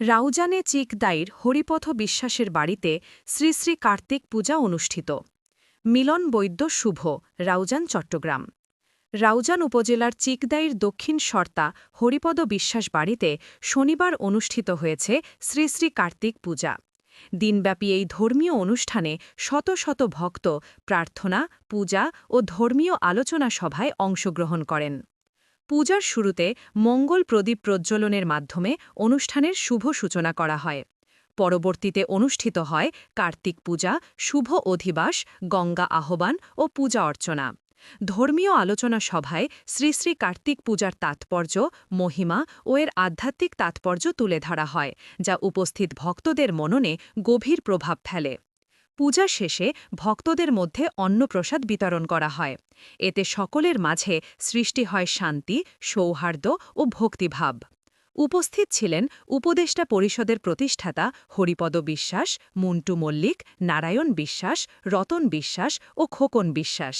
রাউজানে চিকদাইর হরিপথ বিশ্বাসের বাড়িতে শ্রী শ্রী কার্তিক পূজা অনুষ্ঠিত। মিলন বৈদ্য শুভ, রাউজান, চট্টগ্রাম। রাউজান উপজেলার চিকদাইর দক্ষিণ শর্তা হরিপদ বিশ্বাস বাড়িতে শনিবার অনুষ্ঠিত হয়েছে শ্রী শ্রী কার্তিক পূজা। দিনব্যাপী এই ধর্মীয় অনুষ্ঠানে শত শত ভক্ত প্রার্থনা, পূজা ও ধর্মীয় আলোচনা সভায় অংশগ্রহণ করেন। পূজার শুরুতে মঙ্গল প্রদীপ প্রজ্জ্বলনের মাধ্যমে অনুষ্ঠানের শুভ সূচনা করা হয়। পরবর্তীতে অনুষ্ঠিত হয় কার্তিক পূজা, শুভ অধিবাস, গঙ্গা আহ্বান ও পূজা অর্চনা। ধর্মীয় আলোচনা সভায় শ্রী শ্রী কার্তিক পূজার তাৎপর্য, মহিমা ও এর আধ্যাত্মিক তাৎপর্য তুলে ধরা হয়, যা উপস্থিত ভক্তদের মননে গভীর প্রভাব ফেলে। পূজা শেষে ভক্তদের মধ্যে অন্নপ্রসাদ বিতরণ করা হয়। এতে সকলের মাঝে সৃষ্টি হয় শান্তি, সৌহার্দ্য ও ভক্তিভাব। উপস্থিত ছিলেন উপদেষ্টা পরিষদের প্রতিষ্ঠাতা হরিপদ বিশ্বাস, মুন্টু মল্লিক, নারায়ণ বিশ্বাস, রতন বিশ্বাস ও খোকন বিশ্বাস।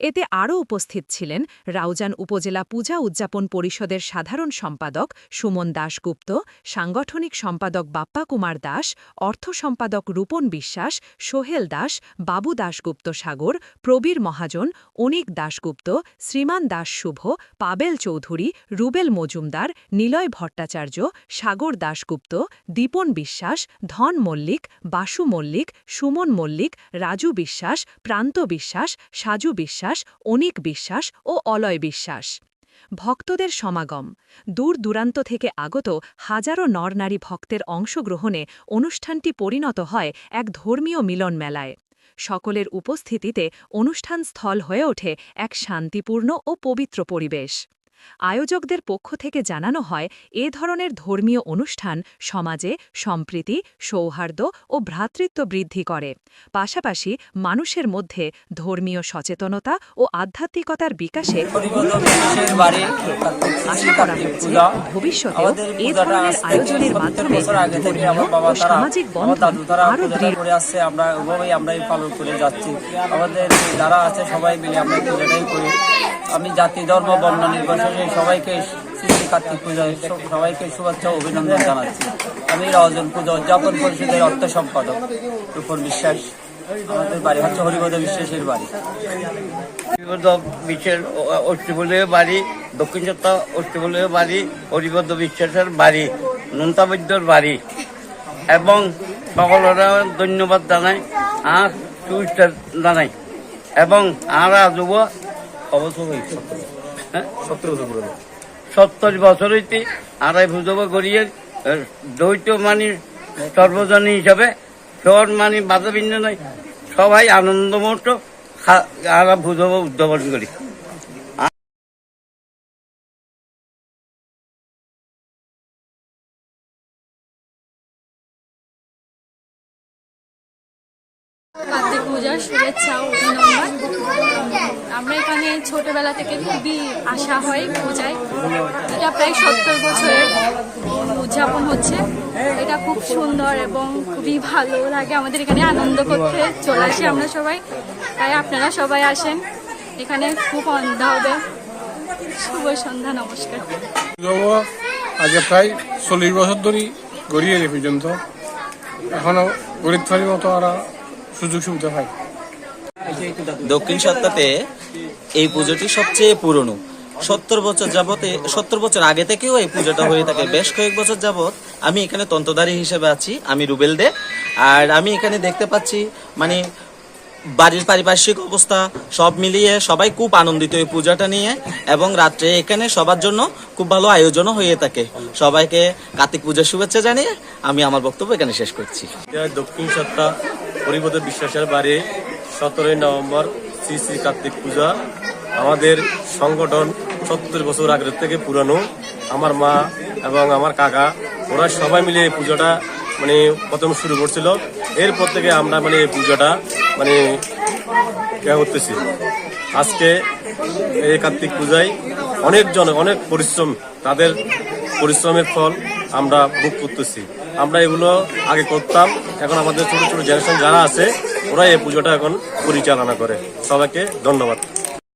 এতে আরও উপস্থিত ছিলেন রাউজান উপজেলা পূজা উদযাপন পরিষদের সাধারণ সম্পাদক সুমন দাশগুপ্ত, সাংগঠনিক সম্পাদক বাপ্পা কুমার দাস, অর্থ সম্পাদক রূপন বিশ্বাস, সোহেল দাস, বাবু দাশগুপ্ত সাগর, প্রবীর মহাজন, অনিক দাশগুপ্ত, শ্রীমান দাস শুভ, পাবেল চৌধুরী, রুবেল মজুমদার, নিলয় ভট্টাচার্য, সাগর দাশগুপ্ত, দীপন বিশ্বাস, ধন মল্লিক, বাসু মল্লিক, সুমন মল্লিক, রাজু বিশ্বাস, প্রান্ত বিশ্বাস, সাজু বিশ্বাস অনিক বিশ্বাস ও অলয় বিশ্বাস। ভক্তদের সমাগম। দূর দূরান্ত থেকে আগত হাজারো নরনারী ভক্তের অংশগ্রহণে অনুষ্ঠানটি পরিণত হয় এক ধর্মীয় মিলন মেলায়। সকলের উপস্থিতিতে অনুষ্ঠান স্থল হয়ে ওঠে এক শান্তিপূর্ণ ও পবিত্র পরিবেশ। আয়োজকদের পক্ষ থেকে জানানো হয় এ ধরনের ধর্মীয় অনুষ্ঠান সমাজে সম্প্রীতি সৌহার্দ্য ও ভ্রাতৃত্ব বৃদ্ধি করে। পাশাপাশি মানুষের মধ্যে ধর্মীয় সচেতনতা ও আধ্যাত্মিকতার বিকাশে হরিপদ আশা করা হচ্ছে ভবিষ্যতেও এ ধরনের আয়োজনের মাধ্যমে ও সামাজিক বন্ধন আরও দৃঢ় করে আসছে। আমরা ওভাবেই আমরাই পালন করে যাচ্ছি। আমাদের যারা আছে সবাই মিলে আমরা করি। আমি জাতি ধর্ম বর্ণ নির্বিশেষে সবাইকে শ্রী কার্তিক পূজায় সবাইকে শুভেচ্ছা অভিনন্দন জানাচ্ছি। আমি রাজন পূজা উদযাপন পরিষদের অর্থ সম্পাদক রূপন বিশ্বাস। আমাদের বাড়ি হচ্ছে হরিপদ বিশ্বাসের বাড়ি। বিশ্বের অষ্টবলীয় বাড়ি, দক্ষিণ চত্বর অষ্টবলীয় বাড়ি হরিপদ বিশ্বাসের বাড়ি নন্তাবৈদ্যর বাড়ি। এবং সকলরা ধন্যবাদ জানাই, আর সুইস্টার জানাই। এবং আর আজব অবশ্য হয়েছে। হ্যাঁ? সত্তর বছর হইতে আড়াই ভুজব গড়িয়ে দ্বৈত মানি সর্বজনী হিসাবে সর মানি বাধা ভিন্ন নয় সবাই আনন্দমত আর ভুজব উদ্যাপন করি। কার্তিক পূজার শুভেচ্ছা অভিনন্দন। আমরা এখানে ছোটবেলা থেকে খুবই আশা হয় পূজায় এটা প্রায় সত্তর বছরের উদযাপন হচ্ছে। এটা খুব সুন্দর এবং খুবই ভালো লাগে আমাদের এখানে আনন্দ করতে চলে আসি আমরা সবাই। তাই আপনারা সবাই আসেন। এখানে খুব আনন্দ হবে। শুভ সন্ধ্যা নমস্কার। আগে প্রায় চল্লিশ বছর ধরে গড়িয়ে এ পর্যন্ত। এখনও গরিব মতো ওরা সুযোগ সুবিধা পায় দক্ষিণ সত্তাতে এই পুজোটি সবচেয়ে পুরনো। সত্তর বছর যাবতে, সত্তর বছর আগে থেকেও এই পুজোটা হয়ে থাকে। বেশ কয়েক বছর যাবত আমি এখানে তন্ত্রধারী হিসেবে আছি, আমি রুবেল দে। আর আমি এখানে দেখতে পাচ্ছি মানে বাড়ির পারিপার্শ্বিক অবস্থা, সব মিলিয়ে সবাই খুব আনন্দিত এই পূজাটা নিয়ে এবং রাত্রে এখানে সবার জন্য খুব ভালো আয়োজনও হয়ে থাকে। সবাইকে কার্তিক পূজার শুভেচ্ছা জানিয়ে আমি আমার বক্তব্য এখানে শেষ করছি। দক্ষিণ সত্তা হরিপদ বিশ্বাসের বাড়ি, সতেরোই নভেম্বর শ্রী শ্রী কার্তিক পূজা। আমাদের সংগঠন সত্তর বছর আগের থেকে পুরানো। আমার মা এবং আমার কাকা, ওরা সবাই মিলে এই পুজোটা মানে প্রথম শুরু করছিল। এরপর থেকে আমরা মানে এই পুজোটা মানে ইয়া করতেছি। আজকে এই কার্তিক পূজায় অনেকজন অনেক পরিশ্রম, তাদের পরিশ্রমের ফল আমরা ভোগ করতেছি। আমরা এগুলো আগে করতাম, এখন আমাদের ছোট ছোট জেনারেশন যারা আছে ওরা এই পুজোটা এখন পরিচালনা করে। সবাইকে ধন্যবাদ।